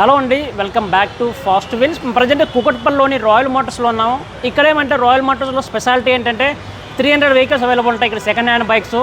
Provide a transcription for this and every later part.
Hello అండి welcome back to fast wins. Present కుకట్పల్లిలోని royal మోటార్స్లో ఉన్నాము. ఇక్కడ ఏమంటే రాయల్ మోటార్స్లో స్పెషాలిటీ ఏంటంటే త్రీ హండ్రెడ్ వెహికల్స్ అవైలబుల్ ఉంటాయి ఇక్కడ second hand bikes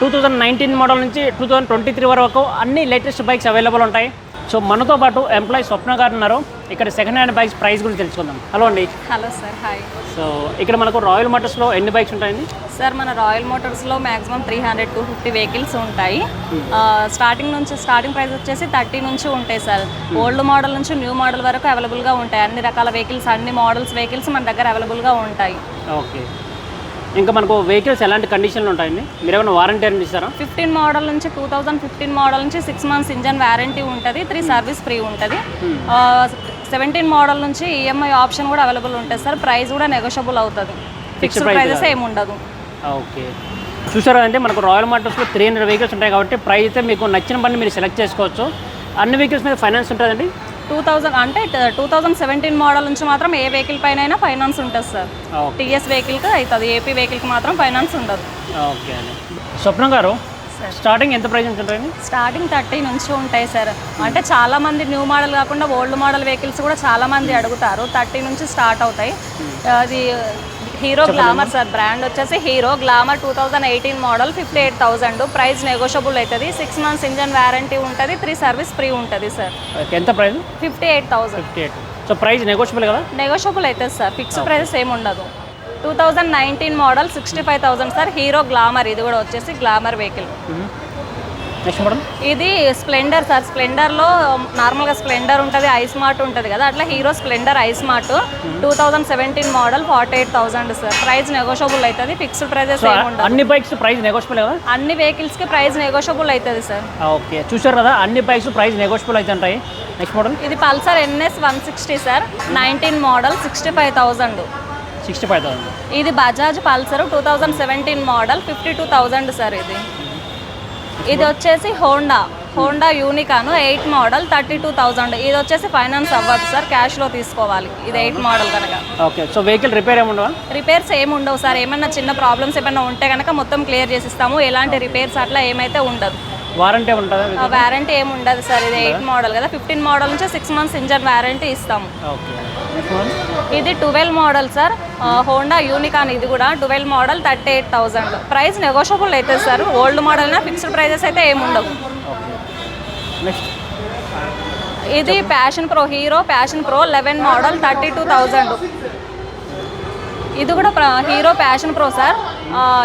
two thousand nineteen model నుంచి టూ థౌజండ్ ట్వంటీ త్రీ వరకు అన్ని లేటెస్ట్ బైక్స్ అవైలబుల్ ఉంటాయి. సో మనతో పాటు ఎంప్లాయీ స్వప్న గారు ఉన్నారు. ఇక్కడ సెకండ్ హ్యాండ్ బైక్స్ ప్రైస్ గురించి తెలుసుకుందాం. హలో అండి. హలో సార్ హాయ్ సో ఇక్కడ మనకు రాయల్ మోటార్స్లో ఎన్ని బైక్స్ ఉంటాయండి? సార్ మన royal మోటార్స్లో maximum three hundred two fifty vehicles ఉంటాయి. స్టార్టింగ్ నుంచి స్టార్టింగ్ ప్రైస్ వచ్చేసి థర్టీ నుంచి ఉంటాయి సార్ ఓల్డ్ మోడల్ నుంచి న్యూ మోడల్ వరకు అవైలబుల్గా ఉంటాయి. అన్ని రకాల వెహికల్స్ అన్ని మోడల్స్ వెహికల్స్ మన దగ్గర అవైలబుల్గా ఉంటాయి. ఓకే ఇంకా మనకు వెహికల్స్ ఎలాంటి కండిషన్లు ఉంటాయండి? మీరు ఏమైనా వారంటీ అని ఇస్తారా? ఫిఫ్టీన్ మోడల్ నుంచి టూ థౌజండ్ ఫిఫ్టీన్ మోడల్ నుంచి సిక్స్ మంత్స్ ఇంజన్ వ్యారంటీ ఉంటుంది త్రీ సర్వీస్ ఫ్రీ ఉంటుంది. సెవెంటీన్ మోడల్ నుంచి ఈఎంఐ ఆప్షన్ కూడా అవైలబుల్ ఉంటుంది సార్. ప్రైస్ కూడా నెగోషియబుల్ అవుతుంది. ఫిక్స్డ్ ప్రైజెస్ ఏమి ఉండదు. ఓకే చూసారా అంటే మనకు రాయల్ మోటార్స్లో త్రీ హండ్రెడ్ వెహికల్స్ ఉంటాయి కాబట్టి ప్రైస్ అయితే మీకు నచ్చిన బండి మీరు సెలెక్ట్ చేసుకోవచ్చు. అన్ని వెహికల్స్ మీద ఫైనాన్స్ ఉంటుందండి? టూ థౌజండ్ అంటే టూ థౌజండ్ సెవెంటీన్ మోడల్ నుంచి మాత్రం ఏ వెహికల్ పైన అయినా ఫైనాన్స్ ఉంటుంది సార్. టీఎస్ వెహికల్కి అవుతుంది. ఏపీ వెహికల్కి మాత్రం ఫైనాన్స్ ఉండదు. ఓకే స్వప్న గారు స్టార్టింగ్ ఎంత ప్రైస్ ఉంటుందండి స్టార్టింగ్ థర్టీ నుంచి ఉంటాయి సార్. అంటే చాలా మంది న్యూ మోడల్ కాకుండా ఓల్డ్ మోడల్ వెహికల్స్ కూడా చాలా మంది అడుగుతారు. థర్టీ నుంచి స్టార్ట్ అవుతాయి. అది హీరో గ్లామర్ సార్ బ్రాండ్ వచ్చేసి Hero Glamour two thousand eighteen model fifty eight thousand price negotiable అవుతుంది. సిక్స్ మంత్స్ ఇంజన్ వ్యారంటీ ఉంటుంది. త్రీ సర్వీస్ ఫ్రీ ఉంటుంది సార్ ఎంత price fifty eight thousand fifty eight. So price negotiable కదా? Negotiable అవుతుంది sir fixed prices ఏమి ఉండదు. Two thousand nineteen model sixty five thousand sir Hero Glamour ఇది కూడా వచ్చేసి గ్లామర్ వెహికల్ నెక్స్ట్ మోడల్? ఇది స్ప్లెండర్ సార్. స్ప్లెండర్లో నార్మల్గా స్ప్లెండర్ ఉంటుంది ఐ స్మార్ట్ ఉంటుంది కదా. అట్లా Hero Splendor I smart two thousand seventeen model forty eight thousand sir. Price negotiable అవుతుంది. ఫిక్స్డ్ ప్రైజెస్ అన్ని బైక్స్ ప్రైస్ నెగోషియబుల్ అన్ని వెహికల్స్కి ప్రైస్ నెగోషియబుల్ అవుతుంది సార్. ఓకే. చూసారు కదా అన్ని బైక్స్ ప్రైస్ నెగోషియబుల్ అయితే ఉంటాయి నెక్స్ట్ మోడల్? ఇది Pulsar NS one sixty sir. Nineteen model sixty five thousand. Sixty five thousand ఇది Bajaj Pulsar two thousand seventeen model fifty two thousand sir ఇది. ఇది వచ్చేసి Honda Honda Unicorn eight model thirty two thousand. ఇది వచ్చేసి finance అవ్వదు sir క్యాష్లో తీసుకోవాలి. ఇది ఎయిట్ మోడల్ కనుక. ఓకే సో వెహికల్ రిపేర్ ఏముండవా? రిపేర్స్ ఏమి ఉండవు సార్ ఏమైనా చిన్న ప్రాబ్లమ్స్ ఏమైనా ఉంటే కనుక మొత్తం క్లియర్ చేసిస్తాము. ఎలాంటి రిపేర్స్ అట్లా ఏమైతే ఉండదు. వారంటీ ఉంటుందా వారంటీ ఏమి ఉండదు సార్ ఇది ఎయిట్ మోడల్ కదా. ఫిఫ్టీన్ మోడల్ నుంచి సిక్స్ మంత్స్ ఇంజన్ వారంటీ ఇస్తాము. ఇది twelve model sir. Honda Unicorn ఇది కూడా twelve model thirty eight thousand price negotiable అవుతుంది సార్. ఓల్డ్ మోడల్ అయినా ఫిక్స్డ్ ప్రైజెస్ అయితే ఏమి ఉండవు ఓకే నెక్స్ట్. ఇది Passion Pro Hero Passion Pro eleven model thirty two thousand. ఇది కూడా హీరో ప్యాషన్ ప్రో సార్.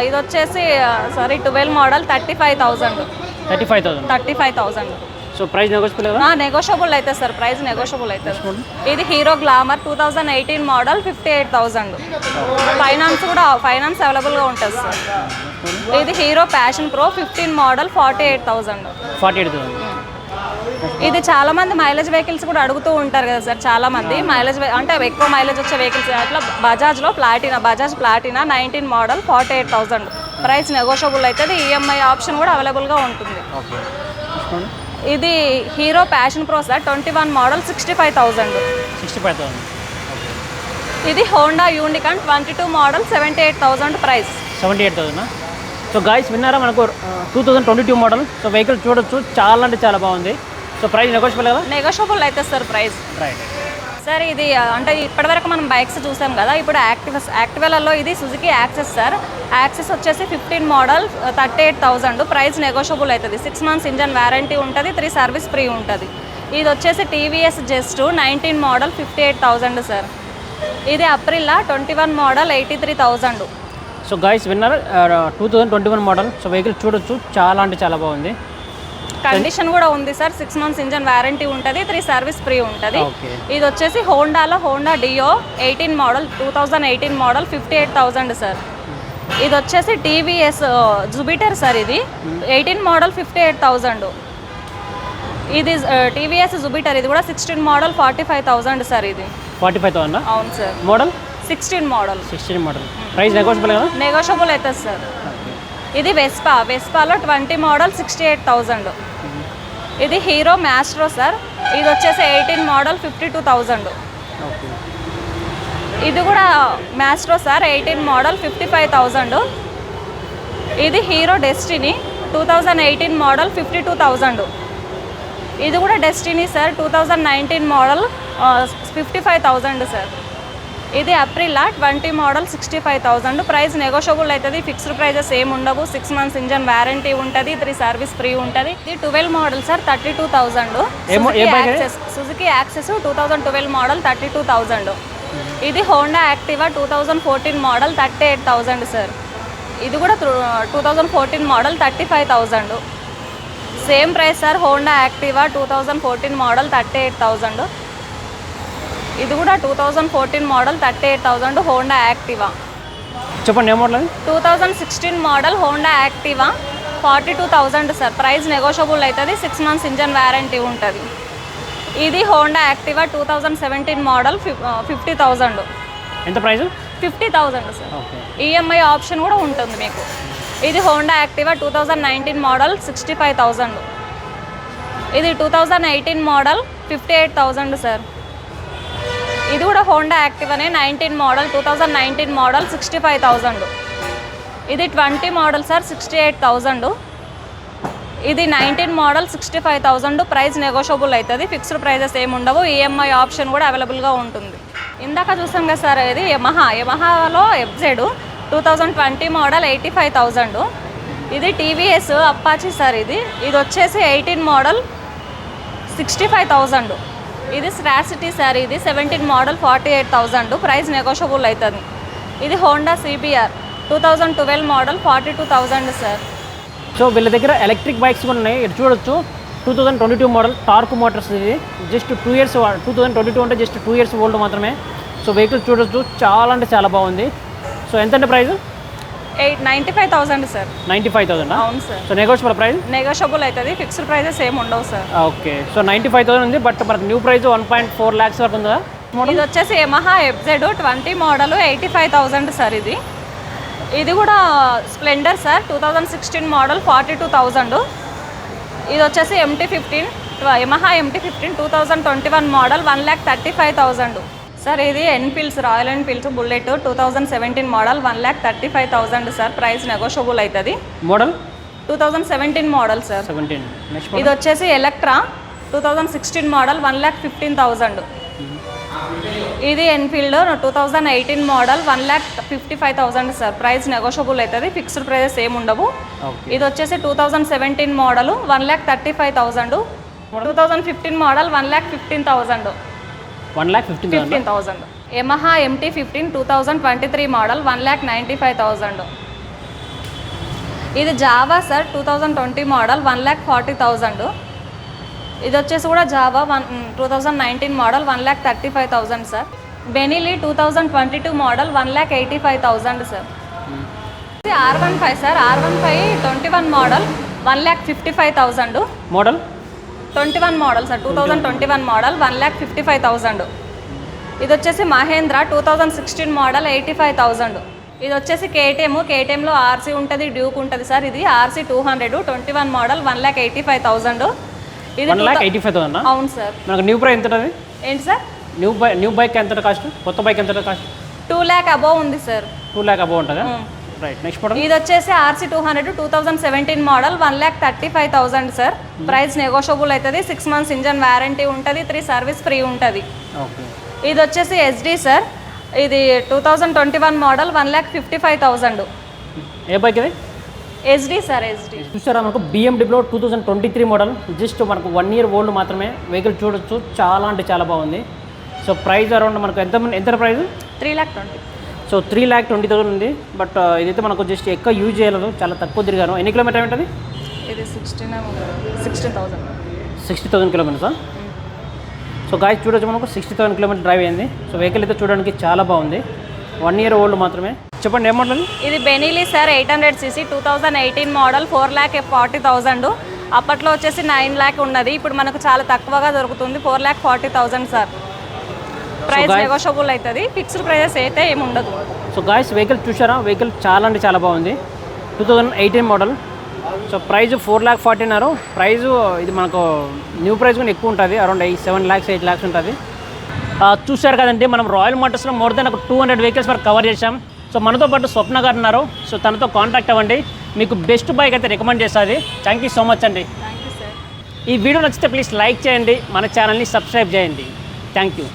ఇది వచ్చేసి sorry twelve model thirty five thousand. Thirty five thousand thirty five thousand. So price negotiable కదా? Negotiable అయితే sir price negotiable అవుతుంది ఇది Hero Glamour two thousand eighteen model fifty eight thousand finance కూడా finance అవైలబుల్గా ఉంటుంది sir. ఇది Hero Passion Pro fifteen model forty eight thousand forty eight thousand. ఇది చాలా మంది మైలేజ్ వెహికల్స్ కూడా అడుగుతూ ఉంటారు కదా సార్ చాలా మంది మైలేజ్ అంటే ఎక్కువ మైలేజ్ వచ్చే వెహికల్స్ అట్లా బజాజ్లో Platina Bajaj Platina nineteen model forty eight thousand. Price negotiable అవుతుంది ఈఎంఐ ఆప్షన్ కూడా అవైలబుల్గా ఉంటుంది. ఇది Hero Passion Pro sir twenty one model sixty five thousand sixty five thousand ఇది Honda Unicorn twenty two model seventy eight thousand price. Seventy eight thousand so guys విన్నారా మనకు two thousand twenty two model? So vehicle చూడొచ్చు చాలా అంటే చాలా బాగుంది. So price negotiable కదా? Negotiable అయితే సార్ ప్రైస్ రైట్ సార్ ఇది అంటే ఇప్పటివరకు మనం బైక్స్ చూసాం కదా ఇప్పుడు యాక్టివ్ యాక్టివెలలో ఇది సుజుకి యాక్సెస్ సార్. యాక్సెస్ వచ్చేసి fifteen model thirty eight thousand price negotiable అవుతుంది. సిక్స్ మంత్స్ ఇంజన్ వారంటీ ఉంటుంది త్రీ సర్వీస్ ఫ్రీ ఉంటుంది. ఇది వచ్చేసి TVS just nineteen model fifty eight thousand sir. ఇది Aprilia twenty one model eighty three thousand so guys winner two thousand twenty one model so vehicle చూడొచ్చు. చాలా అంటే చాలా బాగుంది. కండిషన్ కూడా ఉంది sir. Six months engine warranty ఉంటుంది three service free ఉంటుంది. ఇది వచ్చేసి హోండాలో Honda Dio eighteen model two thousand eighteen model fifty eight thousand sir. ఇది వచ్చేసి టీవీఎస్ జుబిటర్ సార్ ఇది. Eighteen model fifty eight thousand ఇది టీవీఎస్ జుబిటర్ ఇది కూడా sixteen model forty five thousand sir ఇది. ఫార్టీ ఫైవ్ థౌసండ్ అవును sir. Model sixteen model sixteen model price negotiable కదా? Negotiable అవుతుంది సార్. ఇది Vespa వెస్పాలో twenty model sixty eight thousand ఇది hero Maestro sir. ఇది వచ్చేసి eighteen model fifty two thousand. ఇది కూడా Maestro sir. Eighteen model fifty five thousand. ఇది Hero Destiny two thousand eighteen model fifty two thousand. ఇది కూడా Destiny sir. Two thousand nineteen model fifty five thousand sir. ఇది Aprilia twenty model sixty five thousand price negotiable అవుతుంది fixed prices ఏమి ఉండవు. Six months engine warranty ఉంటుంది three service free ఉంటుంది. ఇది twelve model sir thirty two అది? Suzuki Access two thousand twelve model thirty two thousand ఇది Honda Activa two thousand fourteen model thirty eight thousand sir ఇది కూడా two thousand fourteen model thirty five thousand same price sir Honda Activa two thousand fourteen model thirty eight thousand ఇది కూడా two thousand fourteen model thirty eight thousand Honda Activa చెప్పండి ఏ model two thousand sixteen model Honda Activa forty two thousand sir price negotiable అవుతుంది six months engine warranty ఉంటుంది. ఇది Honda Activa two thousand seventeen model fifty thousand ఎంత price? Fifty thousand sir okay. EMI option కూడా ఉంటుంది మీకు. ఇది Honda Activa two thousand nineteen model sixty five thousand ఇది two thousand eighteen model fifty eight thousand sir ఇది కూడా Honda యాక్టివానే nineteen model two thousand nineteen model sixty five thousand ఇది twenty model sir sixty eight thousand ఇది nineteen model sixty five thousand price negotiable అవుతుంది. Fixed prices ఏమి ఉండవు. EMI option కూడా అవైలబుల్గా ఉంటుంది. ఇందాక చూసాం కదా సార్ ఇది Yamaha యమహాలో FZ two thousand twenty model eighty five thousand ఇది టీవీఎస్ అప్పాచి సార్ ఇది. ఇది వచ్చేసి eighteen model sixty five thousand ఇది స్ట్రాసిటీ శారీ ఇది seventeen model forty eight thousand price negotiable అవుతుంది ఇది Honda CBR two thousand twelve model forty two thousand sir so వీళ్ళ దగ్గర ఎలక్ట్రిక్ బైక్స్ కూడా ఉన్నాయి. ఇటు చూడొచ్చు. Two thousand twenty two model torque motors ఇది. Just two years two thousand twenty two అంటే జస్ట్ టూ ఇయర్స్ ఓల్డ్ మాత్రమే. So vehicle చూడొచ్చు. చాలా అంటే చాలా బాగుంది. సో ఎంతంటే price? Eight ninety five thousand sir. Ninety five thousand అవును sir. So negotiable price negotiable అవుతుంది ఫిక్స్డ్ ప్రైజెస్ ఏమి ఉండవు sir. Okay. So ninety five thousand ఉంది బట్ మనకు new price one point four lakhs వరకు ఉందా? ఇది వచ్చేసి Yamaha FZ twenty model eighty five thousand sir ఇది. ఇది కూడా Splendor sir two thousand sixteen model forty two thousand ఇది వచ్చేసి MT fifteen Yamaha MT fifteen two thousand twenty one model one lakh thirty five thousand sir ఇది Enfields Royal Enfields Bullet two thousand seventeen model one lakh thirty five thousand sir price negotiable అవుతుంది. Model two thousand seventeen model sir seventeen ఇది వచ్చేసి Electra two thousand sixteen model one lakh fifteen thousand ఇది Enfield two thousand eighteen model one lakh fifty five thousand sir price negotiable అవుతుంది. Fixed prices ఏమి ఉండవు. ఇది వచ్చేసి two thousand seventeen model one lakh thirty five thousand two thousand fifteen model one lakh fifteen thousand one lakh fifteen thousand fifteen thousand Yamaha MT fifteen two thousand twenty three model one lakh ninety five thousand ఇది Jawa sir two thousand twenty model one lakh forty thousand ఇది వచ్చేసి కూడా Jawa one two thousand nineteen model one lakh thirty five thousand sir Benelli two thousand twenty two model one lakh eighty five thousand sir ఇది R one five sir R one five twenty one model one lakh fifty five thousand model twenty one model sir two thousand twenty one model one lakh fifty five thousand ఇది వచ్చేసి Mahindra two thousand sixteen model eighty five thousand ఇది వచ్చేసి KTM కేటీఎంలో RC ఉంటుంది Duke ఉంటుంది sir. ఇది RC two hundred twenty one model one lakh eighty five thousand ఇది eighty five thousand అవును సార్. మనకు న్యూ ప్రైస్ ఎంత ఉంటుంది ఏంటి sir? New bike new bike ఎంత కాస్ట్ కొత్త బైక్ ఎంత కాస్ట్ టూ ల్యాక్ అబోవ్ ఉంది సార్. టూ ల్యాక్ అబౌ ఉంటుందా? రైట్ నెక్స్ట్ మోడల్ ఇది వచ్చేసి RC two hundred two thousand seventeen model one lakh thirty five thousand sir price negotiable అవుతుంది six months engine warranty ఉంటుంది. Three service free ఉంటుంది. Okay ఇది వచ్చేసి SD sir ఇది two thousand twenty one model one lakh fifty five thousand ఏ bike ఇది SD sir SD చూసారా మనకు BMW two thousand twenty three model just మనకు one year old మాత్రమే వెహికల్ చూడొచ్చు. చాలా అంటే చాలా బాగుంది. సో ప్రైస్ అరౌండ్ మనకు ఎంత ఎంత price three lakh twenty so three lakh twenty thousand ఉంది. బట్ ఇదైతే మనకు జస్ట్ ఎక్కువ యూజ్ చేయలేదు. చాలా తక్కువ తిరిగాను. ఎన్ని కిలోమీటర్ ఉంటుంది ఇది sixteen sixteen thousand sixty thousand కిలోమీటర్సా so guys చూడొచ్చు మనకు సిక్స్టీ థౌసండ్ కిలోమీటర్ డ్రైవ్ అయింది. సో వెహికల్ అయితే చూడడానికి చాలా బాగుంది. వన్ ఇయర్ ఓల్డ్ మాత్రమే. చెప్పండి ఏం మోడల్ ఇది Benelli sir eight hundred CC two thousand eighteen model four lakh forty thousand అప్పట్లో వచ్చేసి నైన్ ల్యాక్ ఉన్నది. ఇప్పుడు మనకు చాలా తక్కువగా దొరుకుతుంది. Four lakh forty thousand sir price negotiable అవుతుంది. ఫిక్స్డ్ ప్రైజెస్ అయితే ఏమి ఉండదు. సో గాయస్ వెహికల్ చూసారా వెహికల్ చాలా అంటే చాలా బాగుంది. Two thousand eighteen model so price four lakh forty అన్నారు ప్రైస్ ఇది మనకు న్యూ ప్రైస్ కూడా ఎక్కువ ఉంటుంది. Around eight seven lakhs eight lakhs ఉంటుంది. ఆ, చూశారు కదండి మనం రాయల్ మోటార్స్లో మోర్ దెన్ ఒక టూ హండ్రెడ్ వెహికల్స్ వరకు కవర్ చేశాం. సో మనతో పాటు స్వప్న గారు ఉన్నారు. సో తనతో కాంటాక్ట్ అవ్వండి. మీకు బెస్ట్ బైక్ అయితే రికమెండ్ చేస్తుంది. థ్యాంక్ యూ సో మచ్ అండి. ఈ వీడియో నచ్చితే ప్లీజ్ లైక్ చేయండి. మన ఛానల్ని సబ్స్క్రైబ్ చేయండి. Thank you